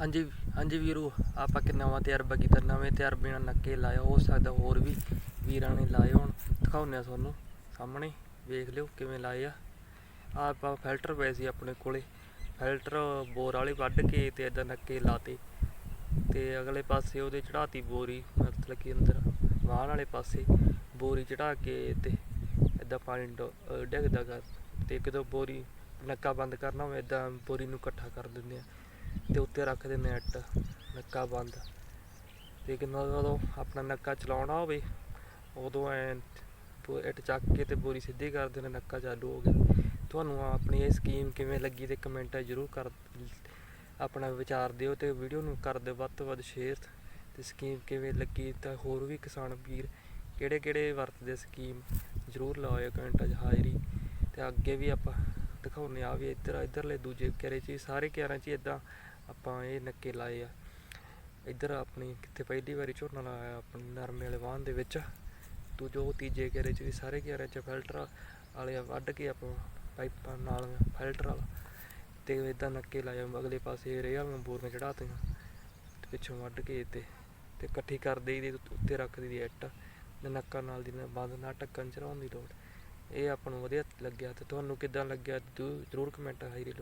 ਹਾਂਜੀ ਹਾਂਜੀ ਵੀਰੋ, ਆਪਾਂ ਕਿ ਨਵਾਂ ਤਜਰਬਾ ਕੀਤਾ, ਨਵੇਂ ਤਜਰਬੇ ਨਾਲ ਨੱਕੇ ਲਾਇਆ, ਹੋ ਸਕਦਾ ਹੋਰ ਵੀ ਵੀਰਾਂ ਨੇ ਲਾਏ ਹੋਣ। ਦਿਖਾਉਂਦੇ ਆ ਤੁਹਾਨੂੰ ਸਾਹਮਣੇ, ਵੇਖ ਲਿਓ ਕਿਵੇਂ ਲਾਏ ਆ। ਆਹ ਆਪਾਂ ਫਿਲਟਰ ਪਏ ਸੀ ਆਪਣੇ ਕੋਲੇ, ਫਿਲਟਰ ਬੋਰ ਵਾਲੇ ਵੱਢ ਕੇ ਤੇ ਇਦਾਂ ਨੱਕੇ ਲਾਤੇ। ਤੇ ਅਗਲੇ ਪਾਸੇ ਉਹਦੇ ਚੜਾਤੀ ਬੋਰੀ, ਮਤਲਬ ਕਿ ਅੰਦਰ ਵਾਹਣ ਵਾਲੇ ਪਾਸੇ ਬੋਰੀ ਚੜਾ ਕੇ ਤੇ ਇਦਾਂ ਪਾਣੀ ਡਿੱਗਦਾ ਕਰ ਤੇ ਜਦੋਂ ਬੋਰੀ ਨੱਕਾ ਬੰਦ ਕਰਨਾ ਹੋਵੇ ਇਦਾਂ ਬੋਰੀ ਨੂੰ ਇਕੱਠਾ ਕਰ ਦਿੰਦੇ ਆ। ਤੇ ਉੱਤੇ ਰੱਖ ਦਿੰਦੇ ਆ ਇੱਟ, ਨੱਕਾ ਬੰਦ। ਤੇ ਕਿੰਨਾ ਜਦੋਂ ਆਪਣਾ ਨੱਕਾ ਚਲਾਉਣਾ ਹੋਵੇ, ਉਦੋਂ ਐ ਇੱਟ ਚੱਕ ਕੇ ਤੇ ਬੋਰੀ ਸਿੱਧੀ ਕਰ ਦੇਣਾ ਨੱਕਾ ਚਾਲੂ ਹੋ ਗਿਆ। ਤੁਹਾਨੂੰ ਆਪਣੀ ਇਹ ਸਕੀਮ ਕਿਵੇਂ ਲੱਗੀ ਤੇ ਕਮੈਂਟਾਂ ਜ਼ਰੂਰ ਕਰ, ਆਪਣਾ ਵਿਚਾਰ ਦਿਓ ਤੇ ਵੀਡੀਓ ਨੂੰ ਕਰ ਦਿਓ ਵੱਧ ਤੋਂ ਵੱਧ ਸ਼ੇਅਰ ਤੇ ਸਕੀਮ ਕਿਵੇਂ ਲੱਗੀ ਤਾਂ ਹੋਰ ਵੀ ਕਿਸਾਨ ਵੀਰ ਕਿਹੜੇ ਕਿਹੜੇ ਵਰਤਦੇ ਸਕੀਮ ਜ਼ਰੂਰ ਲਾਓ ਕਮੈਂਟਾਂ 'ਚ ਹਾਜ਼ਰੀ। ਤੇ ਅੱਗੇ ਵੀ ਆਪਾਂ ਦਿਖਾਉਂਦੇ ਆ ਵੀ ਇੱਧਰ, ਇੱਧਰਲੇ ਦੂਜੇ ਕਿਆਰੇ 'ਚ ਵੀ, ਸਾਰੇ ਕਿਆਰਿਆਂ 'ਚ ਇਦਾਂ ਆਪਾਂ ਇਹ ਨੱਕੇ ਲਾਏ ਆ। ਇੱਧਰ ਆਪਣੀ ਕਿੱਥੇ ਪਹਿਲੀ ਵਾਰੀ ਝੋਨਾ ਲਾਇਆ ਆਪਣੀ ਨਰਮੇ ਵਾਲੇ ਵਾਹਨ ਦੇ ਵਿੱਚ। ਤੂੰ ਜੋ ਤੀਜੇ ਕਿਆਰੇ 'ਚ ਵੀ ਸਾਰੇ ਕਿਆਰਿਆਂ 'ਚ ਫਿਲਟਰ ਵਾਲੇ ਵੱਢ ਕੇ ਆਪਾਂ ਪਾਈਪਾਂ ਨਾਲ ਫਿਲਟਰ ਵਾਲਾ। ਤੇ ਇਦਾਂ ਨੱਕੇ ਲਾਏ ਅਗਲੇ ਪਾਸੇ ਰੇਹ ਵਾਲੀਆਂ ਬੋਰੀਆਂ ਚੜਾਤੀਆਂ ਤੇ ਪਿੱਛੋਂ ਵੱਢ ਕੇ ਤੇ ਤੇ ਇਕੱਠੀ ਕਰ ਦੇਈ ਦੀ ਉੱਤੇ ਰੱਖ ਦੀ ਇੱਟ। ਤੇ ਨੱਕਾ ਨਾਲ ਦੀ ਬੰਦ ਨਾ ਟੱਕਣ ਚੜਾਉਣ ਦੀ ਲੋੜ। ਇਹ ਆਪਾਂ ਨੂੰ ਵਧੀਆ ਲੱਗਿਆ। ਤੇ ਤੁਹਾਨੂੰ ਕਿੱਦਾਂ ਲੱਗਿਆ? ਜ਼ਰੂਰ ਕਮੈਂਟ ਹਾਜ਼ਰੀ ਲਓ